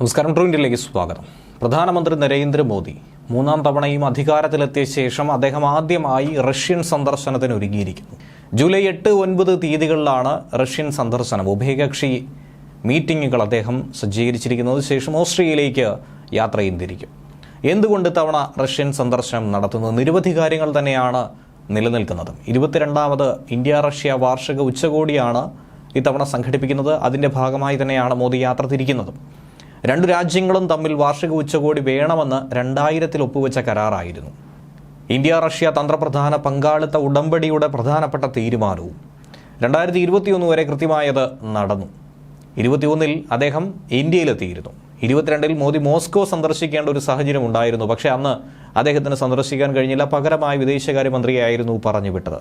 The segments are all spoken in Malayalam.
നമസ്കാരം ട്രൂ ഇന്ത്യയിലേക്ക് സ്വാഗതം. പ്രധാനമന്ത്രി നരേന്ദ്രമോദി മൂന്നാം തവണയും അധികാരത്തിലെത്തിയ ശേഷം അദ്ദേഹം ആദ്യമായി റഷ്യൻ സന്ദർശനത്തിന് ഒരുങ്ങിയിരിക്കുന്നു ജൂലൈ എട്ട് ഒൻപത് തീയതികളിലാണ് റഷ്യൻ സന്ദർശനം. ഉഭയകക്ഷി മീറ്റിങ്ങുകൾ അദ്ദേഹം സജ്ജീകരിച്ചിരിക്കുന്നത് ശേഷം ഓസ്ട്രിയയിലേക്ക് യാത്ര ചെയ്തിരിക്കും. എന്തുകൊണ്ട് തവണ റഷ്യൻ സന്ദർശനം നടത്തുന്നത്? നിരവധി കാര്യങ്ങൾ തന്നെയാണ് നിലനിൽക്കുന്നത്. ഇരുപത്തിരണ്ടാമത് ഇന്ത്യ റഷ്യ വാർഷിക ഉച്ചകോടിയാണ് ഇത്തവണ സംഘടിപ്പിക്കുന്നത്. അതിന്റെ ഭാഗമായി തന്നെയാണ് മോദി യാത്ര തിരിക്കുന്നത്. രണ്ടു രാജ്യങ്ങളും തമ്മിൽ വാർഷിക ഉച്ചകോടി വേണമെന്ന് രണ്ടായിരത്തിൽ ഒപ്പുവെച്ച കരാറായിരുന്നു. ഇന്ത്യ റഷ്യ തന്ത്രപ്രധാന പങ്കാളിത്ത ഉടമ്പടിയുടെ പ്രധാനപ്പെട്ട തീരുമാനവും രണ്ടായിരത്തി ഇരുപത്തിയൊന്ന് വരെ കൃത്യമായത് നടന്നു. ഇരുപത്തിയൊന്നിൽ അദ്ദേഹം ഇന്ത്യയിലെത്തിയിരുന്നു. ഇരുപത്തിരണ്ടിൽ മോദി മോസ്കോ സന്ദർശിക്കേണ്ട ഒരു സാഹചര്യം ഉണ്ടായിരുന്നു. പക്ഷേ അന്ന് അദ്ദേഹത്തിന് സന്ദർശിക്കാൻ കഴിഞ്ഞില്ല. പകരമായി വിദേശകാര്യമന്ത്രിയായിരുന്നു പറഞ്ഞു വിട്ടത്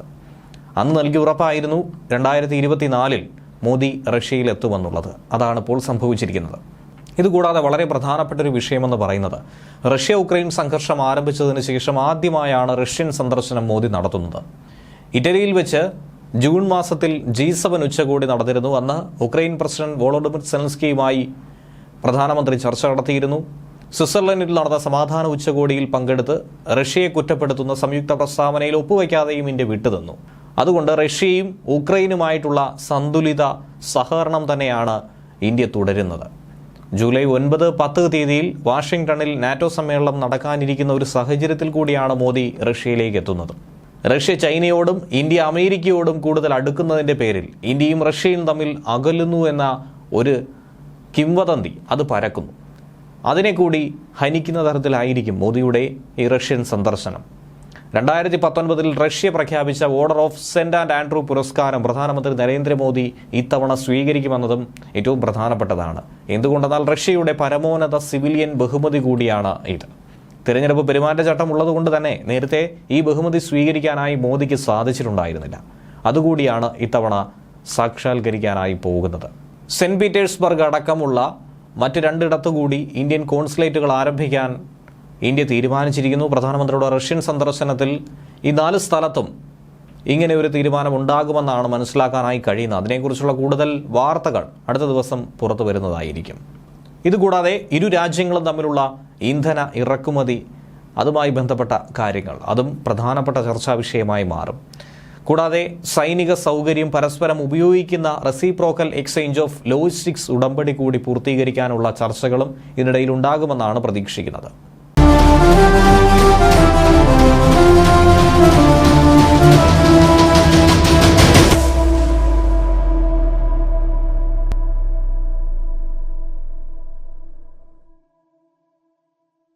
അന്ന് നൽകിയ ഉറപ്പായിരുന്നു രണ്ടായിരത്തി ഇരുപത്തിനാലിൽ മോദി റഷ്യയിലെത്തുമെന്നുള്ളത്. അതാണ് ഇപ്പോൾ സംഭവിച്ചിരിക്കുന്നത്. ഇതുകൂടാതെ വളരെ പ്രധാനപ്പെട്ട ഒരു വിഷയമെന്ന് പറയുന്നത്. റഷ്യ ഉക്രൈൻ സംഘർഷം ആരംഭിച്ചതിന് ശേഷം ആദ്യമായാണ് റഷ്യൻ സന്ദർശനം മോദി നടത്തുന്നത്. ഇറ്റലിയിൽ വെച്ച് ജൂൺ മാസത്തിൽ ജി സെവൻ ഉച്ചകോടി നടന്നിരുന്നു. അന്ന് ഉക്രൈൻ പ്രസിഡന്റ് വോളോഡിമിർ സെലൻസ്കിയുമായി പ്രധാനമന്ത്രി ചർച്ച നടത്തിയിരുന്നു. സ്വിറ്റ്സർലൻഡിൽ നടന്ന സമാധാന ഉച്ചകോടിയിൽ പങ്കെടുത്ത് റഷ്യയെ കുറ്റപ്പെടുത്തുന്ന സംയുക്ത പ്രസ്താവനയിൽ ഒപ്പുവയ്ക്കാതെയും ഇന്ത്യ വിട്ടുതന്നു അതുകൊണ്ട് റഷ്യയും ഉക്രൈനുമായിട്ടുള്ള സന്തുലിത സഹകരണം തന്നെയാണ് ഇന്ത്യ തുടരുന്നത്. ജൂലൈ ഒൻപത് പത്ത് തീയതിയിൽ വാഷിംഗ്ടണിൽ നാറ്റോ സമ്മേളനം നടക്കാനിരിക്കുന്ന ഒരു സാഹചര്യത്തിൽ കൂടിയാണ് മോദി റഷ്യയിലേക്ക് എത്തുന്നത്. റഷ്യ ചൈനയോടും ഇന്ത്യ അമേരിക്കയോടും കൂടുതൽ അടുക്കുന്നതിന്റെ പേരിൽ ഇന്ത്യയും റഷ്യയും തമ്മിൽ അകലുന്നു എന്ന ഒരു കിംവദന്തി അത് പരക്കുന്നു. അതിനെ കൂടി ഹനിക്കുന്ന തരത്തിലായിരിക്കും മോദിയുടെ ഈ റഷ്യൻ സന്ദർശനം. രണ്ടായിരത്തി പത്തൊൻപതിൽ റഷ്യ പ്രഖ്യാപിച്ച order of saint and Andrew പുരസ്കാരം പ്രധാനമന്ത്രി നരേന്ദ്രമോദി ഇത്തവണ സ്വീകരിക്കുമെന്നതും ഏറ്റവും പ്രധാനപ്പെട്ടതാണ്. എന്തുകൊണ്ടെന്നാൽ റഷ്യയുടെ പരമോന്നത സിവിലിയൻ ബഹുമതി കൂടിയാണ് ഇത്. തിരഞ്ഞെടുപ്പ് പെരുമാറ്റച്ചട്ടം ഉള്ളതുകൊണ്ട് തന്നെ നേരത്തെ ഈ ബഹുമതി സ്വീകരിക്കാനായി മോദിക്ക് സാധിച്ചിട്ടുണ്ടായിരുന്നില്ല. അതുകൂടിയാണ് ഇത്തവണ സാക്ഷാത്കരിക്കാനായി പോകുന്നത്. സെന്റ് പീറ്റേഴ്സ്ബർഗ് അടക്കമുള്ള മറ്റ് രണ്ടിടത്തുകൂടി ഇന്ത്യൻ കോൺസുലേറ്റുകൾ ആരംഭിക്കാൻ ഇന്ത്യ തീരുമാനിച്ചിരിക്കുന്നു. പ്രധാനമന്ത്രിയുടെ റഷ്യൻ സന്ദർശനത്തിൽ ഈ നാല് സ്ഥലത്തും ഇങ്ങനെ ഒരു തീരുമാനം ഉണ്ടാകുമെന്നാണ് മനസ്സിലാക്കാനായി കഴിയുന്നത്. അതിനെക്കുറിച്ചുള്ള കൂടുതൽ വാർത്തകൾ അടുത്ത ദിവസം പുറത്തു വരുന്നതായിരിക്കും. ഇതുകൂടാതെ ഇരു രാജ്യങ്ങളും തമ്മിലുള്ള ഇന്ധന ഇറക്കുമതി അതുമായി ബന്ധപ്പെട്ട കാര്യങ്ങൾ അതും പ്രധാനപ്പെട്ട ചർച്ചാ വിഷയമായി മാറും. കൂടാതെ സൈനിക സൗകര്യം പരസ്പരം ഉപയോഗിക്കുന്ന റെസിപ്രോക്കൽ എക്സ്ചേഞ്ച് ഓഫ് ലോജിസ്റ്റിക്സ് ഉടമ്പടി കൂടി പൂർത്തീകരിക്കാനുള്ള ചർച്ചകളും ഇതിനിടയിൽ ഉണ്ടാകുമെന്നാണ് പ്രതീക്ഷിക്കുന്നത്.